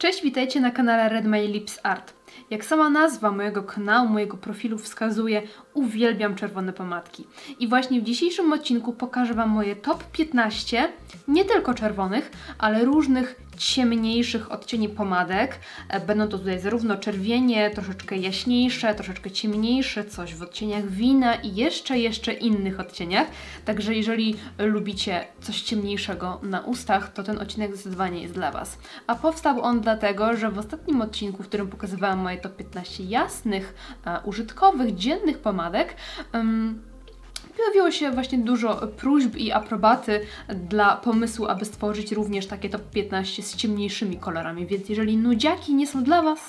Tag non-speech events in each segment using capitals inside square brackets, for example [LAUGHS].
Cześć, witajcie na kanale Red My Lips Art. Jak sama nazwa mojego kanału, mojego profilu wskazuje, uwielbiam czerwone pomadki. I właśnie w dzisiejszym odcinku pokażę Wam moje top 15, nie tylko czerwonych, ale różnych ciemniejszych odcieni pomadek. E, Będą to tutaj zarówno czerwienie, troszeczkę jaśniejsze, troszeczkę ciemniejsze, coś w odcieniach wina i jeszcze, jeszcze innych odcieniach. Także jeżeli lubicie coś ciemniejszego na ustach, to ten odcinek zdecydowanie jest dla Was. A powstał on dlatego, że w ostatnim odcinku, w którym pokazywałam moje top 15 jasnych, e, użytkowych, dziennych pomadek, Pojawiło się właśnie dużo próśb i aprobaty dla pomysłu, aby stworzyć również takie top 15 z ciemniejszymi kolorami, więc jeżeli nudziaki nie są dla Was,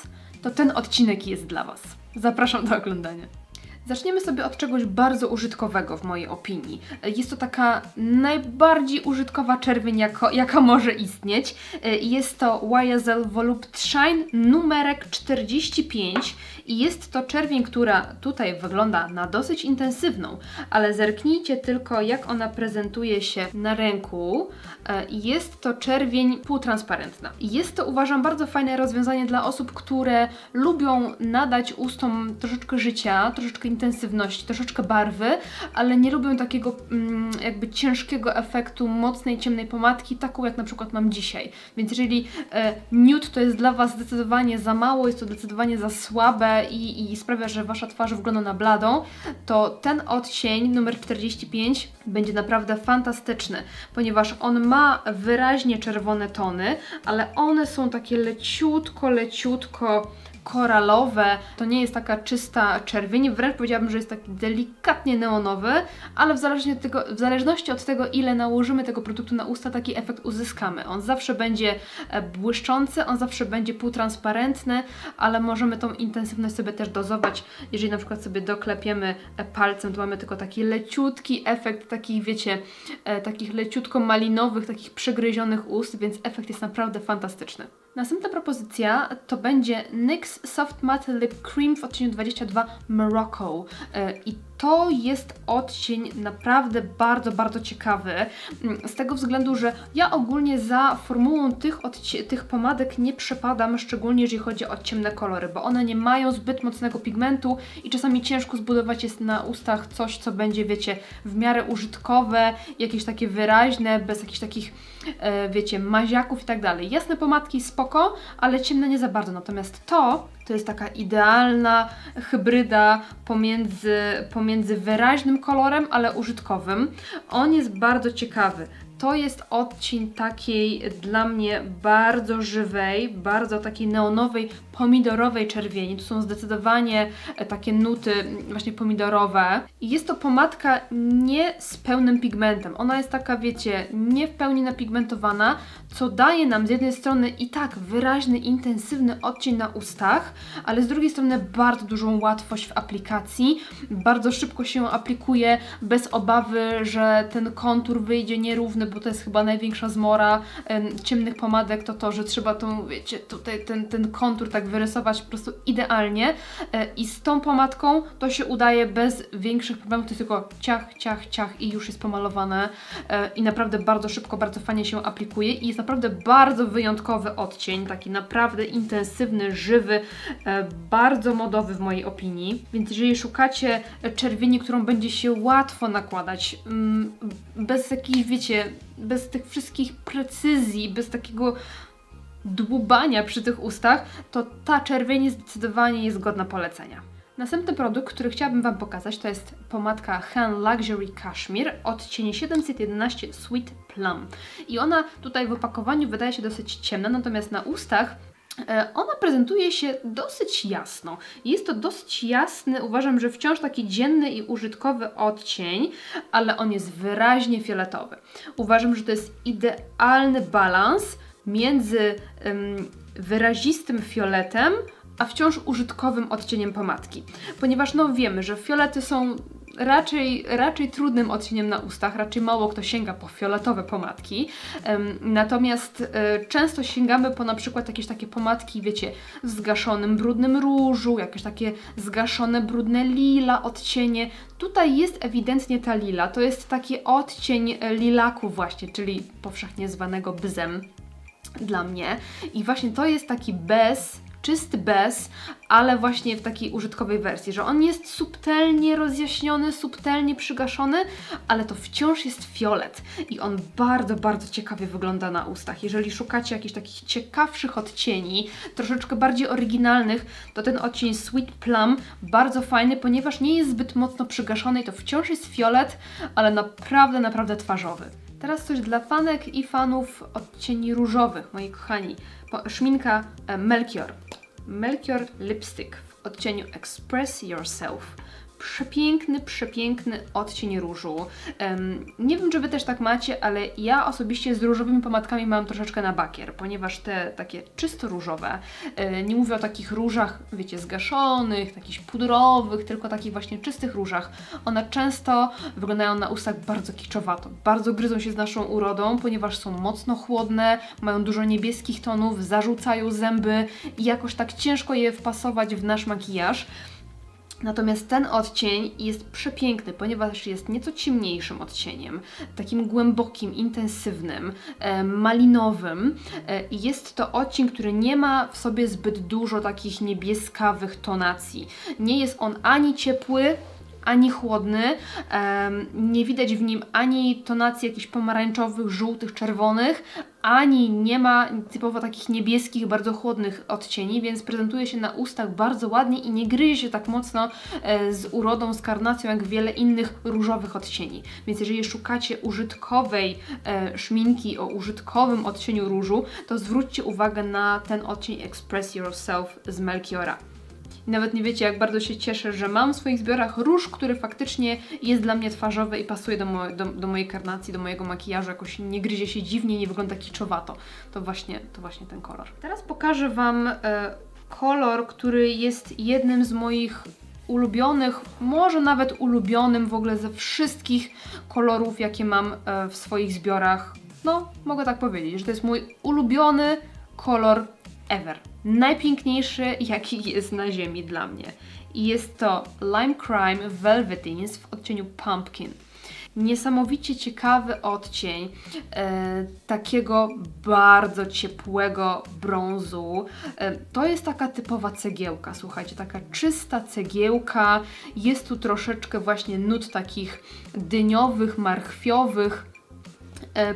to ten odcinek jest dla Was. Zapraszam do oglądania. Zaczniemy sobie od czegoś bardzo użytkowego w mojej opinii. Jest to taka najbardziej użytkowa czerwień, jako, jaka może istnieć. Jest to YSL Volupte Shine numerek 45 i jest to czerwień, która tutaj wygląda na dosyć intensywną, ale zerknijcie tylko jak ona prezentuje się na ręku. E, Jest to czerwień półtransparentna. Jest to uważam bardzo fajne rozwiązanie dla osób, które lubią nadać ustom troszeczkę życia, troszeczkę intensywności, troszeczkę barwy, ale nie lubią takiego mm, jakby ciężkiego efektu mocnej, ciemnej pomadki, taką jak na przykład mam dzisiaj. Więc jeżeli e, nude to jest dla Was zdecydowanie za mało, jest to zdecydowanie za słabe i, i sprawia, że Wasza twarz wygląda na bladą, to ten odcień numer 45 będzie naprawdę fantastyczny, ponieważ on ma wyraźnie czerwone tony, ale one są takie leciutko, leciutko koralowe. To nie jest taka czysta czerwień, wręcz powiedziałabym, że jest taki delikatnie neonowy, ale w zależności, od tego, w zależności od tego, ile nałożymy tego produktu na usta, taki efekt uzyskamy. On zawsze będzie e, błyszczący, on zawsze będzie półtransparentny, ale możemy tą intensywność sobie też dozować. Jeżeli na przykład sobie doklepiemy e, palcem, to mamy tylko taki leciutki efekt takich, wiecie, e, takich leciutko malinowych, takich przygryzionych ust, więc efekt jest naprawdę fantastyczny. Następna propozycja to będzie NYX Soft Matte Lip Cream w odcieniu 22 Morocco. E, I to jest odcień naprawdę bardzo, bardzo ciekawy. mm, Z tego względu, że ja ogólnie za formułą tych, tych pomadek nie przepadam, szczególnie jeżeli chodzi o ciemne kolory, bo one nie mają zbyt mocnego pigmentu i czasami ciężko zbudować jest na ustach coś, co będzie, wiecie, w miarę użytkowe, jakieś takie wyraźne, bez jakichś takich, e, wiecie, maziaków i tak dalej. Jasne pomadki spoko, ale ciemne nie za bardzo. Natomiast to, to jest taka idealna hybryda pomiędzy, pomiędzy wyraźnym kolorem, ale użytkowym. On jest bardzo ciekawy. To jest odcień takiej dla mnie bardzo żywej, bardzo takiej neonowej, pomidorowej czerwieni. To są zdecydowanie e, takie nuty właśnie pomidorowe. I jest to pomadka nie z pełnym pigmentem. Ona jest taka, wiecie, nie w pełni napigmentowana, co daje nam z jednej strony i tak wyraźny, intensywny odcień na ustach, ale z drugiej strony bardzo dużą łatwość w aplikacji. Bardzo szybko się aplikuje, bez obawy, że ten kontur wyjdzie nierówny, bo to jest chyba największa zmora em, ciemnych pomadek, to to, że trzeba tą, wiecie, tutaj ten, ten kontur tak wyrysować po prostu idealnie. E, I z tą pomadką to się udaje bez większych problemów, to jest tylko ciach, ciach, ciach i już jest pomalowane. E, I naprawdę bardzo szybko, bardzo fajnie się aplikuje i jest naprawdę bardzo wyjątkowy odcień, taki naprawdę intensywny, żywy, e, bardzo modowy w mojej opinii. Więc jeżeli szukacie czerwieni, którą będzie się łatwo nakładać, mm, bez jakichś, wiecie, bez tych wszystkich precyzji, bez takiego dłubania przy tych ustach, to ta czerwień zdecydowanie jest godna polecenia. Następny produkt, który chciałabym Wam pokazać, to jest pomadka Han Luxury Cashmere odcień 711 Sweet Plum. I ona tutaj w opakowaniu wydaje się dosyć ciemna, natomiast na ustach ona prezentuje się dosyć jasno. Jest to dosyć jasny, uważam, że wciąż taki dzienny i użytkowy odcień, ale on jest wyraźnie fioletowy. Uważam, że to jest idealny balans między wyrazistym fioletem, a wciąż użytkowym odcieniem pomadki. Ponieważ no wiemy, że fiolety są raczej, raczej trudnym odcieniem na ustach, raczej mało kto sięga po fioletowe pomadki. Natomiast e, często sięgamy po na przykład jakieś takie pomadki, wiecie, w zgaszonym brudnym różu, jakieś takie zgaszone brudne lila odcienie. Tutaj jest ewidentnie ta lila, to jest taki odcień e, lilaku właśnie, czyli powszechnie zwanego bzem. dla mnie. I właśnie to jest taki bez, czysty bez, ale właśnie w takiej użytkowej wersji, że on jest subtelnie rozjaśniony, subtelnie przygaszony, ale to wciąż jest fiolet i on bardzo, bardzo ciekawie wygląda na ustach. Jeżeli szukacie jakichś takich ciekawszych odcieni, troszeczkę bardziej oryginalnych, to ten odcień Sweet Plum bardzo fajny, ponieważ nie jest zbyt mocno przygaszony i to wciąż jest fiolet, ale naprawdę, naprawdę twarzowy. Teraz coś dla fanek i fanów odcieni różowych, moi kochani. Szminka e, Melchior. Melchior Lipstick w odcieniu Express Yourself. Przepiękny, przepiękny odcień różu. Em, nie wiem, czy Wy też tak macie, ale ja osobiście z różowymi pomadkami mam troszeczkę na bakier, ponieważ te takie czysto różowe, e, nie mówię o takich różach, wiecie, zgaszonych, takich pudrowych, tylko takich właśnie czystych różach, one często wyglądają na ustach bardzo kiczowato, bardzo gryzą się z naszą urodą, ponieważ są mocno chłodne, mają dużo niebieskich tonów, zarzucają zęby i jakoś tak ciężko je wpasować w nasz makijaż. Natomiast ten odcień jest przepiękny, ponieważ jest nieco ciemniejszym odcieniem, takim głębokim, intensywnym, e, malinowym. E, i jest to odcień, który nie ma w sobie zbyt dużo takich niebieskawych tonacji. Nie jest on ani ciepły, ani chłodny, nie widać w nim ani tonacji jakichś pomarańczowych, żółtych, czerwonych, ani nie ma typowo takich niebieskich, bardzo chłodnych odcieni, więc prezentuje się na ustach bardzo ładnie i nie gryzie się tak mocno e, z urodą, z karnacją, jak wiele innych różowych odcieni. Więc jeżeli szukacie użytkowej e, szminki o użytkowym odcieniu różu, to zwróćcie uwagę na ten odcień Express Yourself z Melchiora. I nawet nie wiecie, jak bardzo się cieszę, że mam w swoich zbiorach róż, który faktycznie jest dla mnie twarzowy i pasuje do, mo do, do mojej karnacji, do mojego makijażu, jakoś nie gryzie się dziwnie, nie wygląda kiczowato. To właśnie, to właśnie ten kolor. Teraz pokażę Wam e, kolor, który jest jednym z moich ulubionych, może nawet ulubionym w ogóle ze wszystkich kolorów, jakie mam e, w swoich zbiorach. No, mogę tak powiedzieć, że to jest mój ulubiony kolor ever. Najpiękniejszy, jaki jest na ziemi dla mnie. I jest to Lime Crime Velvetines w odcieniu Pumpkin. Niesamowicie ciekawy odcień e, takiego bardzo ciepłego brązu. E, to jest taka typowa cegiełka, słuchajcie, taka czysta cegiełka. Jest tu troszeczkę właśnie nut takich dyniowych, marchwiowych,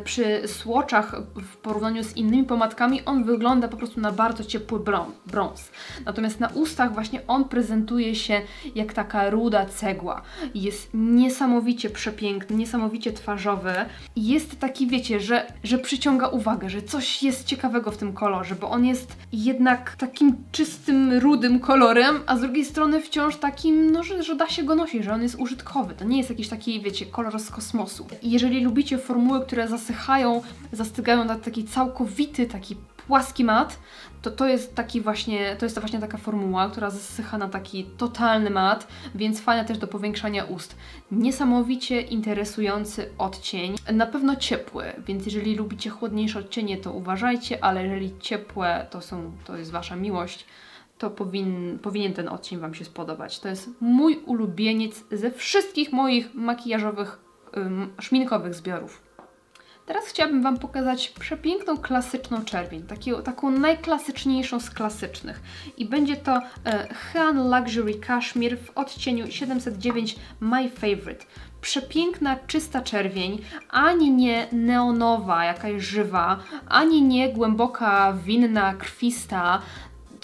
przy słoczach w porównaniu z innymi pomadkami on wygląda po prostu na bardzo ciepły brą- brąz. Natomiast na ustach właśnie on prezentuje się jak taka ruda cegła. Jest niesamowicie przepiękny, niesamowicie twarzowy. Jest taki, wiecie, że, że przyciąga uwagę, że coś jest ciekawego w tym kolorze, bo on jest jednak takim czystym, rudym kolorem, a z drugiej strony wciąż takim, no, że, że da się go nosić, że on jest użytkowy. To nie jest jakiś taki, wiecie, kolor z kosmosu. Jeżeli lubicie formuły, które zasychają, zastygają na taki całkowity, taki płaski mat, to to jest taki właśnie, to jest to właśnie taka formuła, która zasycha na taki totalny mat, więc fajna też do powiększania ust. Niesamowicie interesujący odcień, na pewno ciepły, więc jeżeli lubicie chłodniejsze odcienie, to uważajcie, ale jeżeli ciepłe, to są, to jest Wasza miłość, to powin, powinien ten odcień Wam się spodobać. To jest mój ulubieniec ze wszystkich moich makijażowych, szminkowych zbiorów. Teraz chciałabym Wam pokazać przepiękną, klasyczną czerwień, taką, taką najklasyczniejszą z klasycznych. I będzie to e, Han Luxury Cashmere w odcieniu 709 My Favorite. Przepiękna, czysta czerwień, ani nie neonowa, jakaś żywa, ani nie głęboka, winna, krwista,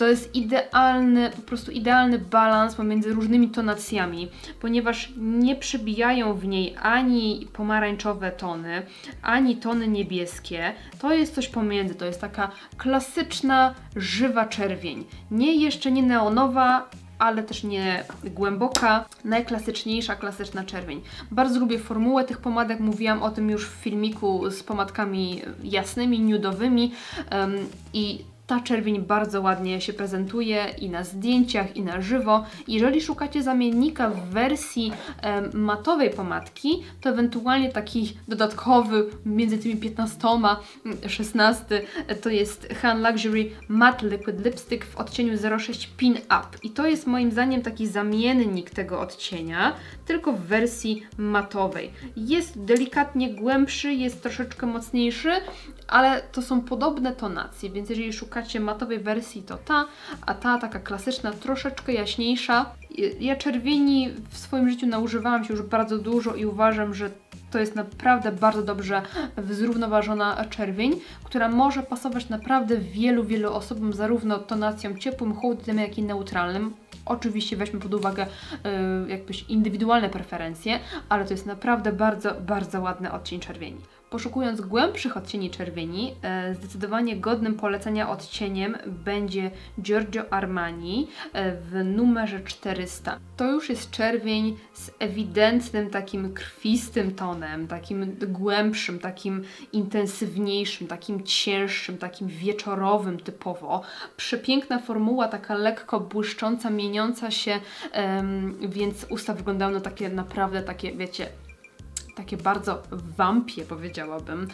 to jest idealny, po prostu idealny balans pomiędzy różnymi tonacjami, ponieważ nie przebijają w niej ani pomarańczowe tony, ani tony niebieskie. To jest coś pomiędzy, to jest taka klasyczna, żywa czerwień. Nie jeszcze nie neonowa, ale też nie głęboka, najklasyczniejsza, klasyczna czerwień. Bardzo lubię formułę tych pomadek, mówiłam o tym już w filmiku z pomadkami jasnymi, nudowymi um, i Ta czerwień bardzo ładnie się prezentuje i na zdjęciach, i na żywo. Jeżeli szukacie zamiennika w wersji matowej pomadki, to ewentualnie taki dodatkowy między tymi 15, mm, 16 e, to jest Han Luxury Matte Liquid Lipstick w odcieniu 06 Pin Up. I to jest moim zdaniem taki zamiennik tego odcienia, tylko w wersji matowej. Jest delikatnie głębszy, jest troszeczkę mocniejszy, ale to są podobne tonacje, więc jeżeli szukacie matowej wersji, to ta, a ta taka klasyczna, troszeczkę jaśniejsza. Ja czerwieni w swoim życiu naużywałam się już bardzo dużo i uważam, że to jest naprawdę bardzo dobrze zrównoważona czerwień, która może pasować naprawdę wielu, wielu osobom, zarówno tonacją ciepłym, chłodnym, jak i neutralnym. Oczywiście weźmy pod uwagę y, jakbyś indywidualne preferencje, ale to jest naprawdę bardzo, bardzo ładny odcień czerwieni. Poszukując głębszych odcieni czerwieni, e, zdecydowanie godnym polecenia odcieniem będzie Giorgio Armani e, w numerze 400. To już jest czerwień z ewidentnym takim krwistym tonem, takim głębszym, takim intensywniejszym, takim cięższym, takim wieczorowym typowo. Przepiękna formuła, taka lekko błyszcząca, mieniąca się, więc usta wyglądają na takie naprawdę takie, wiecie, takie bardzo wampie powiedziałabym,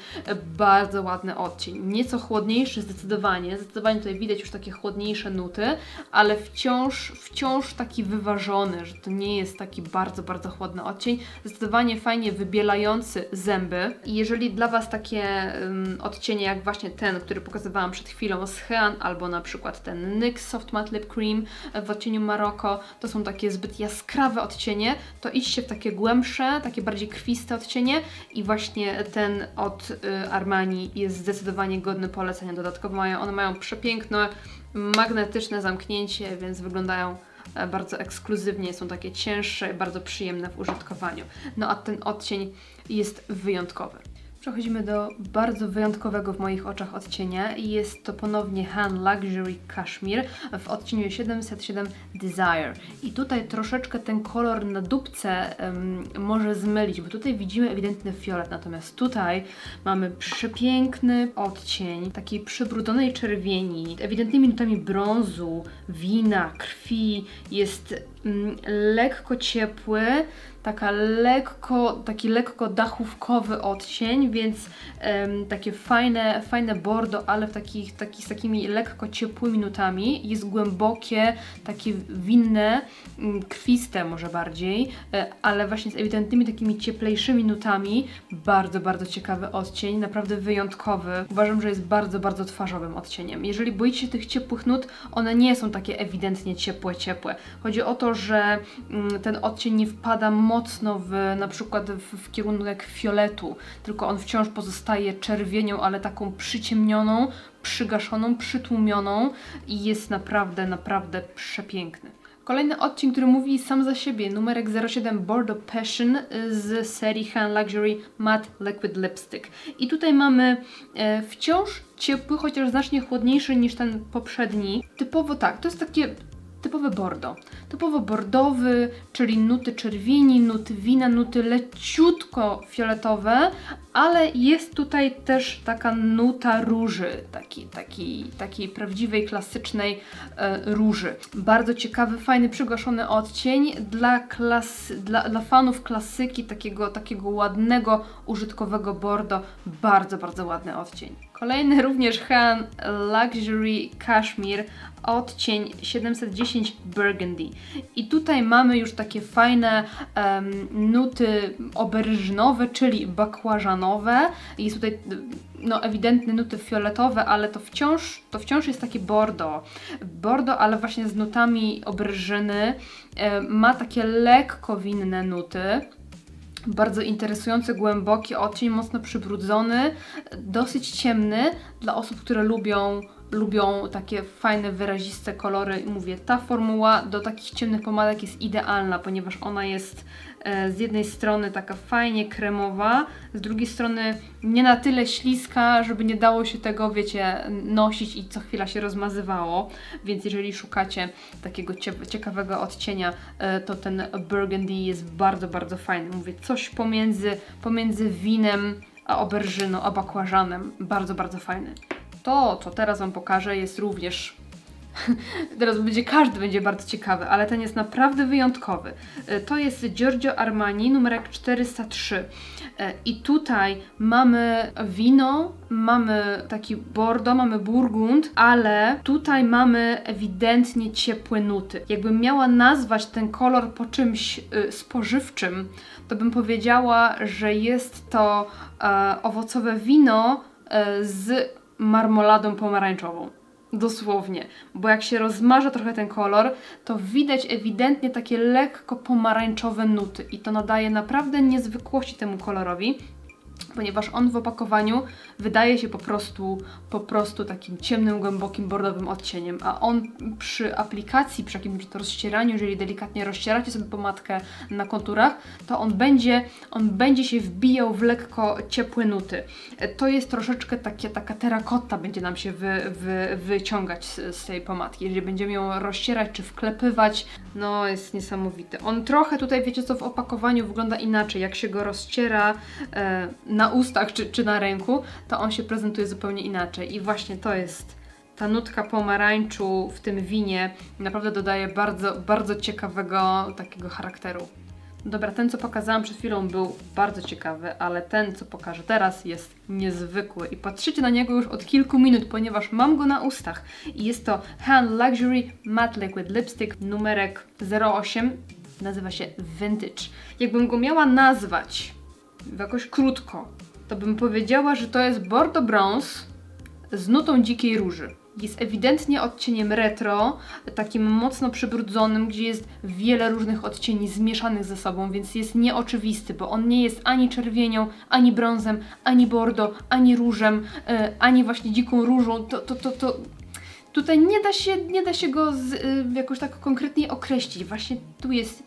bardzo ładny odcień, nieco chłodniejszy zdecydowanie, zdecydowanie tutaj widać już takie chłodniejsze nuty, ale wciąż, wciąż taki wyważony, że to nie jest taki bardzo, bardzo chłodny odcień, zdecydowanie fajnie wybielający zęby. I jeżeli dla Was takie um, odcienie jak właśnie ten, który pokazywałam przed chwilą z Hean, albo na przykład ten NYX Soft Matte Lip Cream w odcieniu Maroko, to są takie zbyt jaskrawe odcienie, to idźcie w takie głębsze, takie bardziej odcienie i właśnie ten od y, Armani jest zdecydowanie godny polecenia. Dodatkowo mają, one mają przepiękne, magnetyczne zamknięcie, więc wyglądają e, bardzo ekskluzywnie, są takie cięższe bardzo przyjemne w użytkowaniu. No a ten odcień jest wyjątkowy. Przechodzimy do bardzo wyjątkowego w moich oczach odcienia i jest to ponownie Han Luxury Cashmere w odcieniu 707 Desire. I tutaj troszeczkę ten kolor na dupce em, może zmylić, bo tutaj widzimy ewidentny fiolet, natomiast tutaj mamy przepiękny odcień takiej przybrudzonej czerwieni, ewidentnymi nutami brązu, wina, krwi, jest lekko ciepły, taka lekko, taki lekko dachówkowy odcień, więc em, takie fajne, fajne bordo, ale w takich, takich, z takimi lekko ciepłymi nutami. Jest głębokie, takie winne, mm, krwiste może bardziej, e, ale właśnie z ewidentnymi takimi cieplejszymi nutami. Bardzo, bardzo ciekawy odcień, naprawdę wyjątkowy. Uważam, że jest bardzo, bardzo twarzowym odcieniem. Jeżeli boicie się tych ciepłych nut, one nie są takie ewidentnie ciepłe, ciepłe. Chodzi o to, że mm, ten odcień nie wpada mocno w na przykład w, w kierunek fioletu, tylko on wciąż pozostaje czerwienią, ale taką przyciemnioną, przygaszoną, przytłumioną i jest naprawdę, naprawdę przepiękny. Kolejny odcień, który mówi sam za siebie, numerek 07 Bordeaux Passion y, z serii Han Luxury Matte Liquid Lipstick. I tutaj mamy e, wciąż ciepły, chociaż znacznie chłodniejszy niż ten poprzedni. Typowo tak, to jest takie typowe bordo. Typowo bordowy, czyli nuty czerwieni, nuty wina, nuty leciutko fioletowe, ale jest tutaj też taka nuta róży, taki, taki, takiej prawdziwej, klasycznej e, róży. Bardzo ciekawy, fajny, przygaszony odcień dla, klas, dla, dla fanów klasyki, takiego, takiego ładnego, użytkowego bordo. Bardzo, bardzo ładny odcień. Kolejny również Han Luxury Cashmere, odcień 710 Burgundy. I tutaj mamy już takie fajne em, nuty oberżynowe, czyli bakłażanowe. Jest tutaj no, ewidentne nuty fioletowe, ale to wciąż, to wciąż jest taki bordo. Bordo, ale właśnie z nutami oberżyny. Em, ma takie lekko winne nuty bardzo interesujący, głęboki odcień, mocno przybrudzony, dosyć ciemny dla osób, które lubią, lubią takie fajne, wyraziste kolory. Mówię, ta formuła do takich ciemnych pomadek jest idealna, ponieważ ona jest z jednej strony taka fajnie kremowa, z drugiej strony nie na tyle śliska, żeby nie dało się tego, wiecie, nosić i co chwila się rozmazywało. Więc jeżeli szukacie takiego cie- ciekawego odcienia, e, to ten Burgundy jest bardzo, bardzo fajny. Mówię, coś pomiędzy, pomiędzy winem a oberżyną, a bakłażanem. Bardzo, bardzo fajny. to, co teraz Wam pokażę, jest również [LAUGHS] Teraz będzie każdy będzie bardzo ciekawy, ale ten jest naprawdę wyjątkowy. E, To jest Giorgio Armani numerek 403. E, I tutaj mamy wino, mamy taki Bordeaux, mamy Burgund, ale tutaj mamy ewidentnie ciepłe nuty. Jakbym miała nazwać ten kolor po czymś y, spożywczym, to bym powiedziała, że jest to e, owocowe wino e, z marmoladą pomarańczową. Dosłownie, bo jak się rozmarza trochę ten kolor, to widać ewidentnie takie lekko pomarańczowe nuty i to nadaje naprawdę niezwykłości temu kolorowi, ponieważ on w opakowaniu wydaje się po prostu, po prostu takim ciemnym, głębokim, bordowym odcieniem, a on przy aplikacji, przy jakimś to rozcieraniu, jeżeli delikatnie rozcieracie sobie pomadkę na konturach, to on będzie, on będzie się wbijał w lekko ciepłe nuty. To jest troszeczkę takie, taka terakota będzie nam się wy, wy, wyciągać z, z tej pomadki, jeżeli będziemy ją rozcierać czy wklepywać, no jest niesamowity. On trochę tutaj, wiecie co, w opakowaniu wygląda inaczej, jak się go rozciera e, na ustach czy, czy na ręku, to on się prezentuje zupełnie inaczej i właśnie to jest ta nutka pomarańczu w tym winie naprawdę dodaje bardzo, bardzo ciekawego takiego charakteru. Dobra, ten co pokazałam przed chwilą był bardzo ciekawy, ale ten co pokażę teraz jest niezwykły i patrzycie na niego już od kilku minut, ponieważ mam go na ustach i jest to Hand Luxury Matte Liquid Lipstick numerek 08, nazywa się Vintage. Jakbym go miała nazwać jakoś krótko, to bym powiedziała, że to jest Bordeaux Bronze z nutą dzikiej róży. Jest ewidentnie odcieniem retro, takim mocno przybrudzonym, gdzie jest wiele różnych odcieni zmieszanych ze sobą, więc jest nieoczywisty, bo on nie jest ani czerwienią, ani brązem, ani bordo, ani różem, e, ani właśnie dziką różą. To, to, to, to tutaj nie da się, nie da się go z, y, jakoś tak konkretnie określić. Właśnie tu jest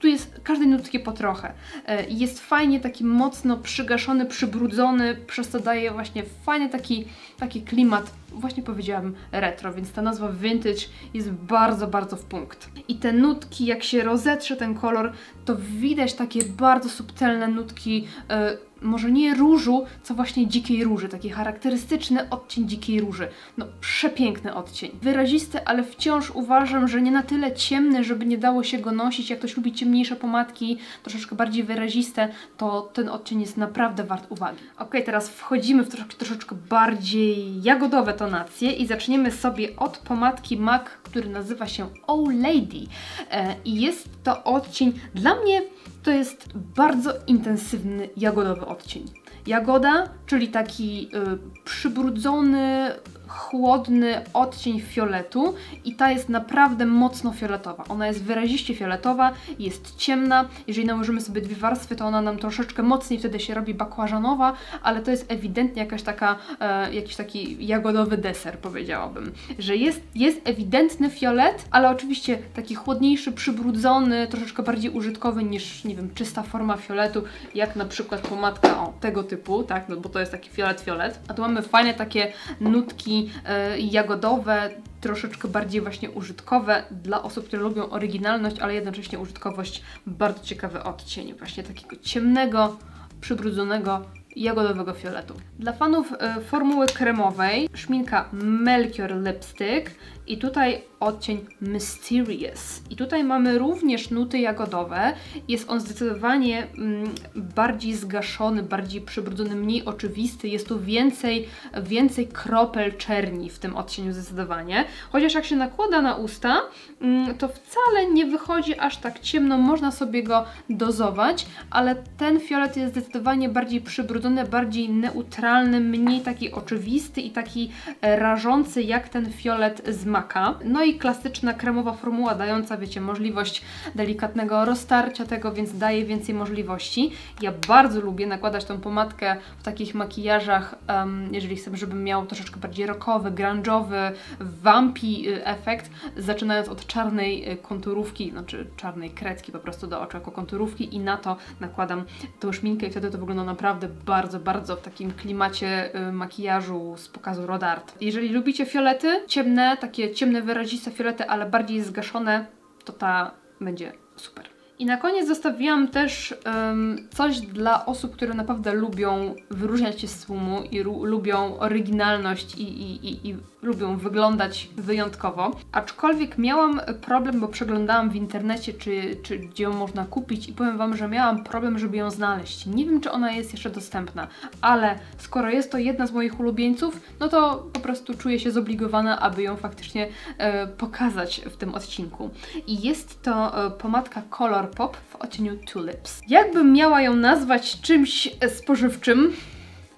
tu jest każdej nutki po trochę. E, Jest fajnie taki mocno przygaszony, przybrudzony, przez co daje właśnie fajny taki, taki klimat, właśnie powiedziałabym retro, więc ta nazwa vintage jest bardzo, bardzo w punkt. I te nutki, jak się rozetrze ten kolor, to widać takie bardzo subtelne nutki, e, może nie różu, co właśnie dzikiej róży, taki charakterystyczny odcień dzikiej róży. No, przepiękny odcień. Wyrazisty, ale wciąż uważam, że nie na tyle ciemny, żeby nie dało się go nosić. Jak ktoś lubi ciemniejsze pomadki, troszeczkę bardziej wyraziste, to ten odcień jest naprawdę wart uwagi. Ok, teraz wchodzimy w troszeczkę, troszeczkę bardziej jagodowe tonacje i zaczniemy sobie od pomadki MAC, który nazywa się Oh Lady. E, I jest to odcień, dla mnie to jest bardzo intensywny jagodowy odcień. Jagoda, czyli taki y, przybrudzony, chłodny odcień fioletu i ta jest naprawdę mocno fioletowa. Ona jest wyraziście fioletowa, jest ciemna. Jeżeli nałożymy sobie dwie warstwy, to ona nam troszeczkę mocniej wtedy się robi bakłażanowa, ale to jest ewidentnie jakaś taka, e, jakiś taki jagodowy deser, powiedziałabym. Że jest, jest ewidentny fiolet, ale oczywiście taki chłodniejszy, przybrudzony, troszeczkę bardziej użytkowy niż, nie wiem, czysta forma fioletu, jak na przykład pomadka o, tego typu, tak, no bo to jest taki fiolet-fiolet. A tu mamy fajne takie nutki e, jagodowe, troszeczkę bardziej właśnie użytkowe dla osób, które lubią oryginalność, ale jednocześnie użytkowość, bardzo ciekawy odcień, właśnie takiego ciemnego, przybrudzonego jagodowego fioletu. Dla fanów e, formuły kremowej szminka Melchior Lipstick i tutaj odcień Mysterious. I tutaj mamy również nuty jagodowe. Jest on zdecydowanie mm, bardziej zgaszony, bardziej przybrudzony, mniej oczywisty. Jest tu więcej, więcej kropel czerni w tym odcieniu zdecydowanie. Chociaż jak się nakłada na usta, mm, to wcale nie wychodzi aż tak ciemno. Można sobie go dozować, ale ten fiolet jest zdecydowanie bardziej przybrudzony, bardziej neutralny, mniej taki oczywisty i taki e, rażący jak ten fiolet z maka. No i klasyczna kremowa formuła dająca, wiecie, możliwość delikatnego roztarcia tego, więc daje więcej możliwości. Ja bardzo lubię nakładać tą pomadkę w takich makijażach, em, jeżeli chcę, żeby miał troszeczkę bardziej rockowy, grunge'owy, vampi y, efekt, zaczynając od czarnej y, konturówki, znaczy czarnej kredki po prostu do oczu jako konturówki i na to nakładam tą szminkę i wtedy to wygląda naprawdę bardzo, bardzo w takim klimacie y, makijażu z pokazu Rodart. Jeżeli lubicie fiolety, ciemne, takie ciemne, wyraziste fiolety, ale bardziej zgaszone, to ta będzie super. I na koniec zostawiłam też em, coś dla osób, które naprawdę lubią wyróżniać się z tłumu i lubią oryginalność i, i, i, i lubią wyglądać wyjątkowo. Aczkolwiek miałam problem, bo przeglądałam w internecie, czy, czy gdzie ją można kupić i powiem Wam, że miałam problem, żeby ją znaleźć. Nie wiem, czy ona jest jeszcze dostępna, ale skoro jest to jedna z moich ulubieńców, no to po prostu czuję się zobligowana, aby ją faktycznie e, pokazać w tym odcinku. I jest to e, pomadka Color Pop w odcieniu Tulips. Jakbym miała ją nazwać czymś e, spożywczym,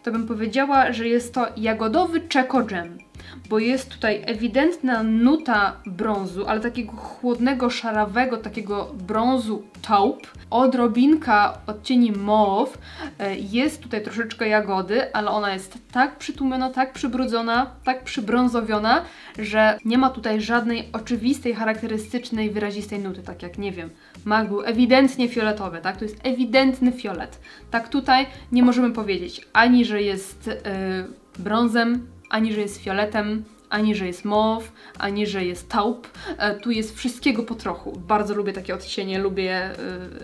to bym powiedziała, że jest to jagodowy Jam, bo jest tutaj ewidentna nuta brązu, ale takiego chłodnego, szarawego, takiego brązu taupe, odrobinka odcieni mauve, jest tutaj troszeczkę jagody, ale ona jest tak przytłumiona, tak przybrudzona, tak przybrązowiona, że nie ma tutaj żadnej oczywistej, charakterystycznej, wyrazistej nuty, tak jak, nie wiem, mak był ewidentnie fioletowy, tak? To jest ewidentny fiolet. Tak tutaj nie możemy powiedzieć ani, że jest e, brązem, ani, że jest fioletem, ani, że jest mauve, ani, że jest taupe. E, tu jest wszystkiego po trochu. Bardzo lubię takie odcienie, lubię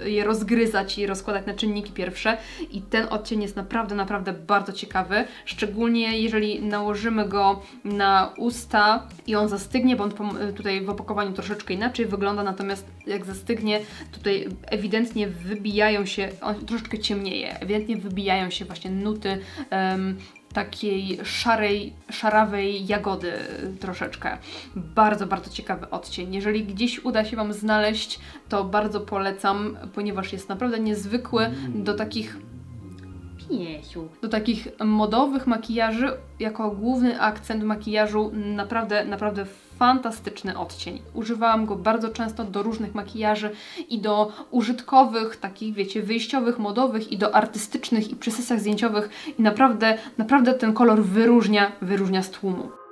e, je rozgryzać i rozkładać na czynniki pierwsze i ten odcień jest naprawdę, naprawdę bardzo ciekawy, szczególnie jeżeli nałożymy go na usta i on zastygnie, bo on pom- tutaj w opakowaniu troszeczkę inaczej wygląda, natomiast jak zastygnie, tutaj ewidentnie wybijają się, on troszeczkę ciemnieje, ewidentnie wybijają się właśnie nuty em, takiej szarej, szarawej jagody troszeczkę. Bardzo, bardzo ciekawy odcień. Jeżeli gdzieś uda się Wam znaleźć, to bardzo polecam, ponieważ jest naprawdę niezwykły do takich Piesiu. Do takich modowych makijaży, jako główny akcent makijażu, naprawdę, naprawdę fantastyczny odcień. Używałam go bardzo często do różnych makijaży i do użytkowych, takich wiecie, wyjściowych, modowych i do artystycznych i przy sesjach zdjęciowych i naprawdę, naprawdę ten kolor wyróżnia, wyróżnia z tłumu.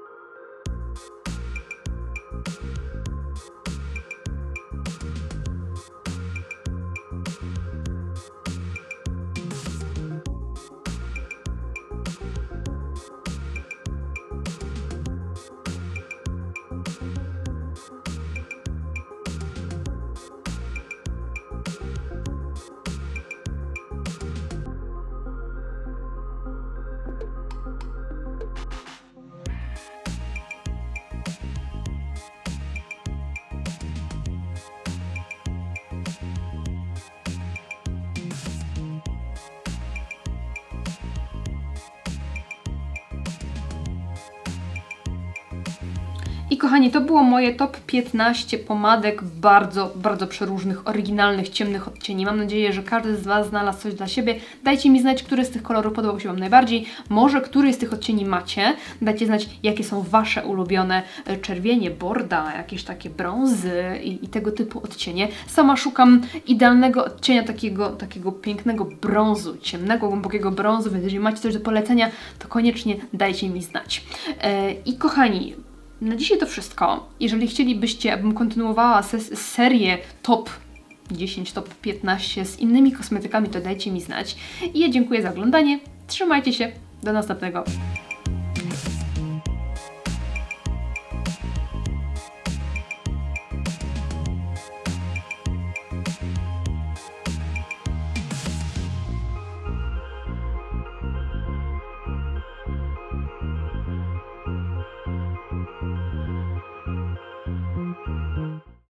I kochani, to było moje top 15 pomadek bardzo, bardzo przeróżnych, oryginalnych, ciemnych odcieni. Mam nadzieję, że każdy z Was znalazł coś dla siebie. Dajcie mi znać, który z tych kolorów podobał się Wam najbardziej. Może który z tych odcieni macie. Dajcie znać, jakie są Wasze ulubione e, czerwienie, borda, jakieś takie brązy i, i tego typu odcienie. Sama szukam idealnego odcienia takiego, takiego pięknego brązu, ciemnego, głębokiego brązu, więc jeżeli macie coś do polecenia, to koniecznie dajcie mi znać. E, I kochani, na dzisiaj to wszystko. Jeżeli chcielibyście, abym kontynuowała serię top 10, top 15 z innymi kosmetykami, to dajcie mi znać. I ja dziękuję za oglądanie. Trzymajcie się. Do następnego.